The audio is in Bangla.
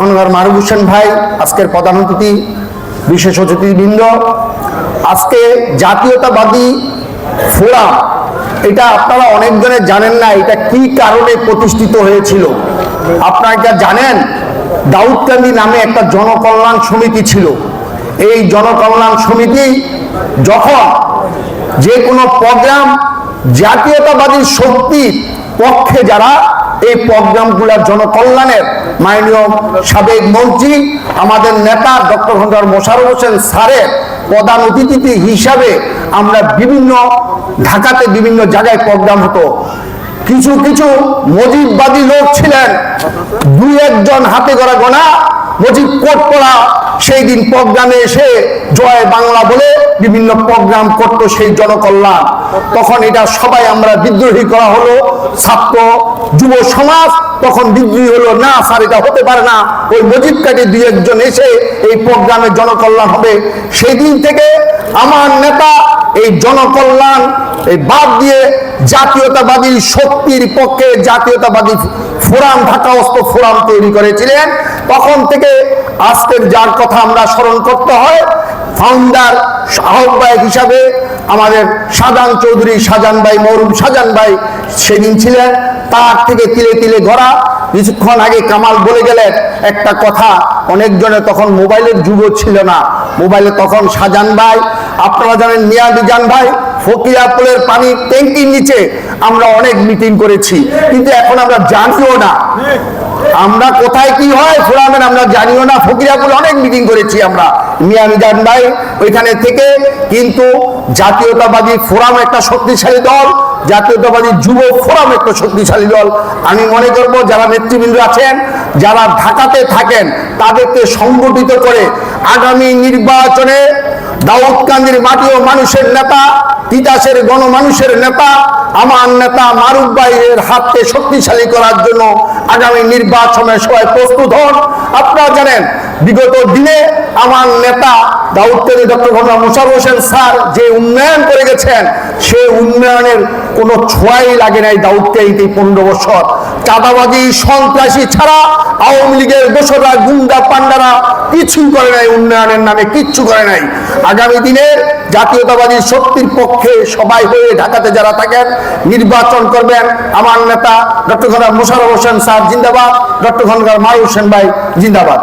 খনগার মারুফ ভাই, আজকের প্রধান অতিথি, বিশেষ অতিথিবৃন্দ, আজকে জাতীয়তাবাদী ফোরাম, এটা আপনারা অনেকজনে জানেন না, এটা কি কারণে প্রতিষ্ঠিত হয়েছিল? আপনারা এটা জানেন? দাউদকান্দি নামে একটা জনকল্যাণ সমিতি ছিল। এই জনকল্যাণ সমিতি যখন যে কোনো প্রোগ্রাম জাতীয়তাবাদী শক্তির পক্ষে যারা এই প্রোগ্রামগুলো জনকল্যাণের মাননীয় সাবেক মন্ত্রী, আমাদের নেতা ডক্টর হন্ডার মোশারফ হোসেন স্যারের প্রধান অতিথি হিসাবে আমরা বিভিন্ন ঢাকাতে বিভিন্ন জায়গায় প্রোগ্রাম হতো। কিছু কিছু মজিদবাদী লোক ছিলেন, দুই একজন হাতে গড়া গোনা মজিদ কোট পড়া সেই দিন প্রোগ্রামে এসে জয় বাংলা বলে বিভিন্ন প্রোগ্রাম করতো সেই জনকল্যাণ। তখন এটা সবাই আমরা বিদ্রোহী করা হলো, ছাত্র, যুব সমাজ তখন বিদ্রোহী হলো না স্যার এটা হতে পারে না। ওই মজিদ কাটি দুই একজন এসে এই প্রোগ্রামে জনকল্যাণ হবে। সেই দিন থেকে আমার নেতা এই জনকল্যাণ, এই বাদ দিয়ে জাতীয়তাবাদী শক্তির পক্ষে জাতীয়তাবাদী ফোরাম, ঢাকা অস্ত ফোরাম তৈরি করেছিলেন। তখন থেকে আজকের যার কথা আমরা স্মরণ করতে হয় ফাউন্ডার আহ্বায়ক হিসাবে আমাদের শাহজাহান চৌধুরী শাহজাহান ভাই, মরুম শাহজাহান ভাই সেদিন ছিলেন। তার থেকে তিলে তিলে গড়া কিছুক্ষণ আগে কামাল বলে গেলেন, একটা কথা অনেকজনে তখন মোবাইলের যুগও ছিল না। মোবাইলে তখন সাজান ভাই, আপনারা জানেন মিয়া বিজান ভাই ফকিরাপুলের পানি ট্যাঙ্কির নিচে আমরা অনেক মিটিং করেছি। কিন্তু এখন আমরা জানিও না। আমরা কোথায় কি হয় ফোরামের আমরা জানিও না। ফকিরাপুল অনেক মিটিং করেছি আমরা। মিয়া মিজান ভাই ওইখানে থেকে কিন্তু জাতীয়তাবাদী ফোরাম একটা শক্তিশালী দল, জাতীয়তাবাদী যুব ফোরাম একটা শক্তিশালী দল। আমি মনে করব যারা নেতৃবৃন্দ আছেন, যারা ঢাকাতে থাকেন, তাদেরকে সংগঠিত করে আগামী নির্বাচনে দাউদকান্দির মাটি ও মানুষের নেতা, তিতাসের গণমানুষের নেতা, আমার নেতা মারুফ ভাইয়ের হাতকে শক্তিশালী করার জন্য আগামী নির্বাচনে সবাই প্রস্তুত হন। আপনারা জানেন বিগত দিনে আমার নেতা দাউদকান্দি ডক্টর মোহাম্মদ মুশারফ হোসেন স্যার যে উন্নয়ন করে গেছেন, সে উন্নয়নের কোনো ছোঁয়াই লাগে নাই এই পনেরো বছর। চাঁদাবাজি, সন্ত্রাসী ছাড়া আওয়ামী লীগের দোসরা গুন্ডা, পান্ডারা কিছু করে নাই উন্নয়নের নামে, কিচ্ছু করে নাই। আগামী দিনের জাতীয়তাবাদী শক্তির পক্ষে সবাই হয়ে ঢাকাতে যারা থাকেন, নির্বাচন করবেন আমার নেতা ডক্টর খন্দকার মোশারফ হোসেন স্যার, জিন্দাবাদ। ডক্টর খন্দকার মারুফ হোসেন ভাই, জিন্দাবাদ।